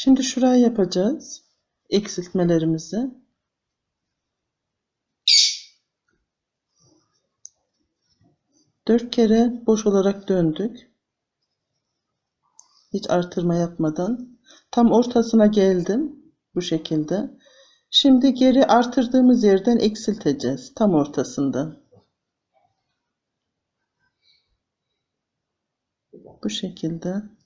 Şimdi şuraya yapacağız. Eksiltmelerimizi. Dört kere boş olarak döndük. Hiç artırma yapmadan. Tam ortasına geldim. Bu şekilde. Şimdi geri artırdığımız yerden eksilteceğiz. Tam ortasında. Bu şekilde.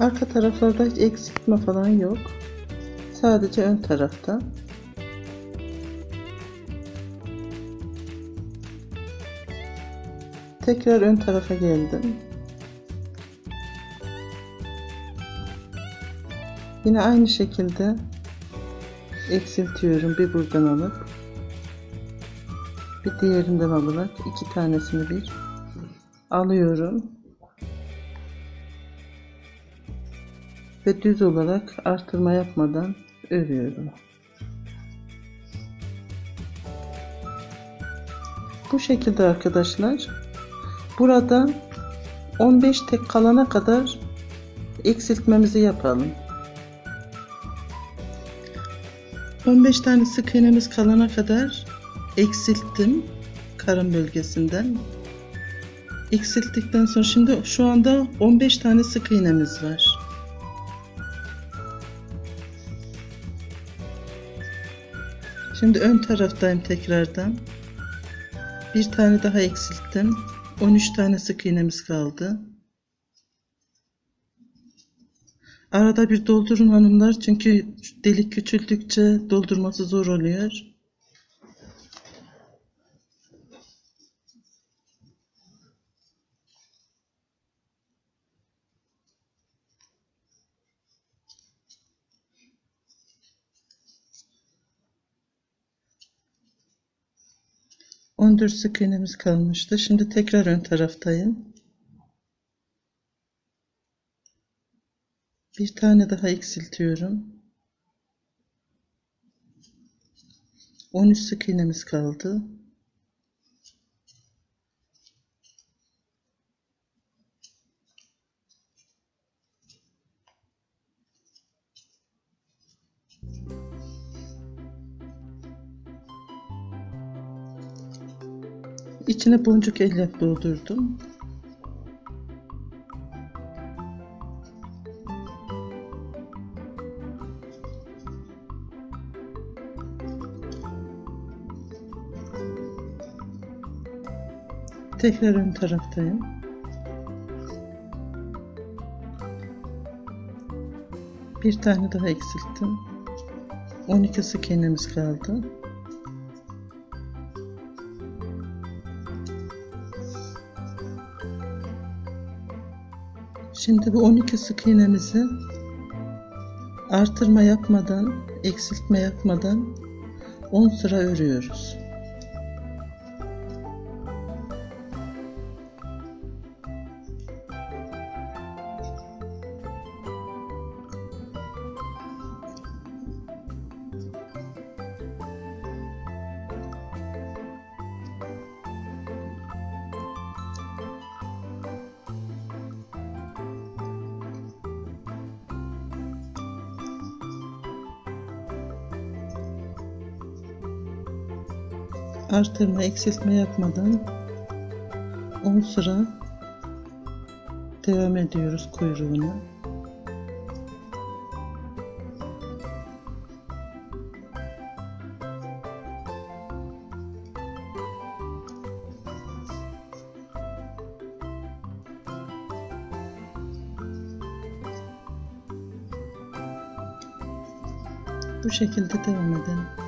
Arka taraflarda hiç eksiltme falan yok. Sadece ön tarafta. Tekrar ön tarafa geldim. Yine aynı şekilde eksiltiyorum bir buradan alıp bir diğerinden alarak iki tanesini bir alıyorum. Ve düz olarak artırma yapmadan örüyorum. Bu şekilde arkadaşlar. Burada 15 tek kalana kadar eksiltmemizi yapalım. 15 tane sık iğnemiz kalana kadar eksilttim karın bölgesinden. Eksilttikten sonra şimdi şu anda 15 tane sık iğnemiz var. Şimdi ön taraftayım tekrardan. Bir tane daha eksilttim. 13 tane sık iğnemiz kaldı. Arada bir doldurun hanımlar çünkü delik küçüldükçe doldurması zor oluyor. On dört sık iğnemiz kalmıştı. Şimdi tekrar ön taraftayım. Bir tane daha eksiltiyorum. 13 sık iğnemiz kaldı. İçine boncuk elyaf doldurdum. Tekrar ön taraftayım. Bir tane daha eksilttim. 12 sık iğnemiz kaldı. Şimdi bu 12 sık iğnemizi artırma yapmadan, eksiltme yapmadan 10 sıra örüyoruz. Artırma, eksiltme yapmadan 10 sıra devam ediyoruz kuyruğuna. Bu şekilde devam edelim.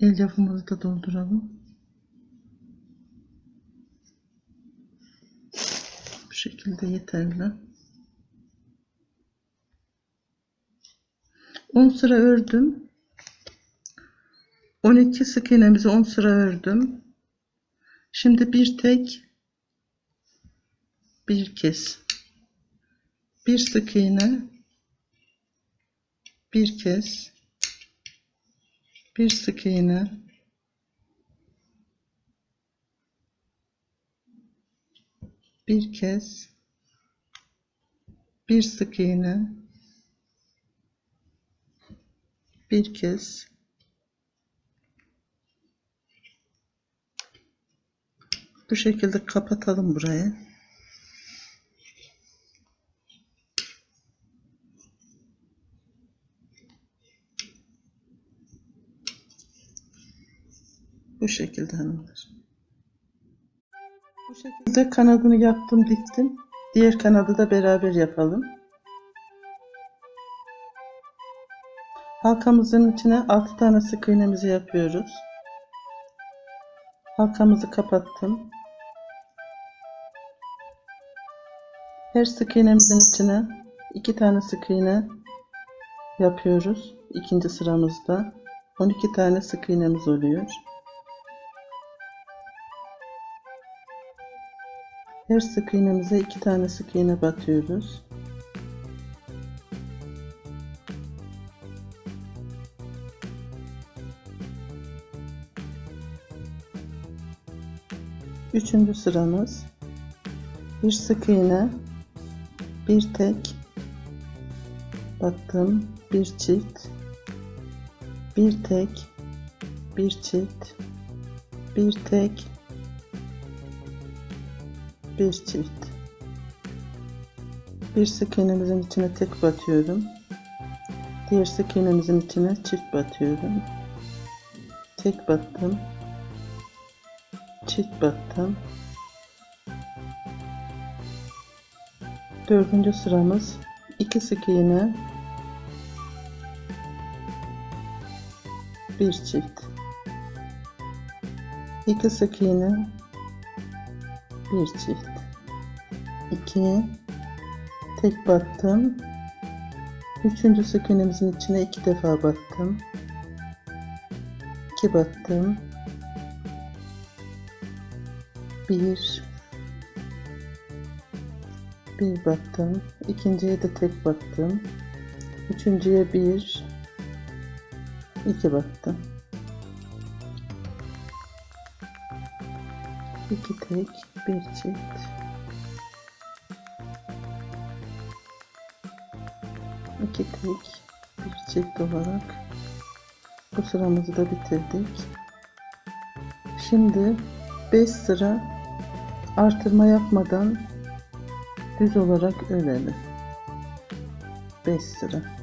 El yapımızı da dolduralım. Bu şekilde yeterli. 10 sıra ördüm. 12 sık iğnemizi 10 sıra ördüm. Şimdi bir tek bir kez bir sık iğne bir kez bir sık iğne. Bir kez. Bir sık iğne. Bir kez. Bu şekilde kapatalım burayı bu şekilde hanımlar bu şekilde kanadını yaptım diktim diğer kanadı da beraber yapalım Halkamızın içine 6 tane sık iğnemizi yapıyoruz. Halkamızı kapattım. Her sık iğnemizin içine 2 tane sık iğne yapıyoruz. İkinci sıramızda 12 tane sık iğnemiz oluyor. Her sık iğnemize 2 tane sık iğne batıyoruz. Üçüncü sıramız bir sık iğne bir tek battım bir çift bir tek bir çift bir tek bir çift bir sık iğnemizin içine tek batıyorum. Diğer sık iğnemizin içine çift batıyorum. Tek battım. Çift battım. Dördüncü sıramız. İki sık iğne. Bir çift. İki sık iğne bir çift. İki. Tek battım. Üçüncü sık iğnemizin içine iki defa battım. İki battım. Bir. Bir battım. İkinciye de tek battım. Üçüncüye bir. İki battım. İki tek bir çift iki tek bir çift olarak bu sıramızı da bitirdik. Şimdi 5 sıra artırma yapmadan düz olarak örelim 5 sıra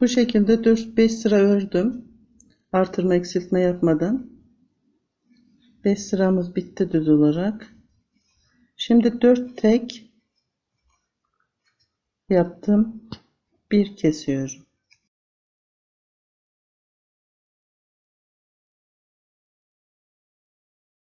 Bu şekilde 4-5 sıra ördüm. Artırma eksiltme yapmadan. 5 sıramız bitti düz olarak. Şimdi 4 tek yaptım. Bir kesiyorum.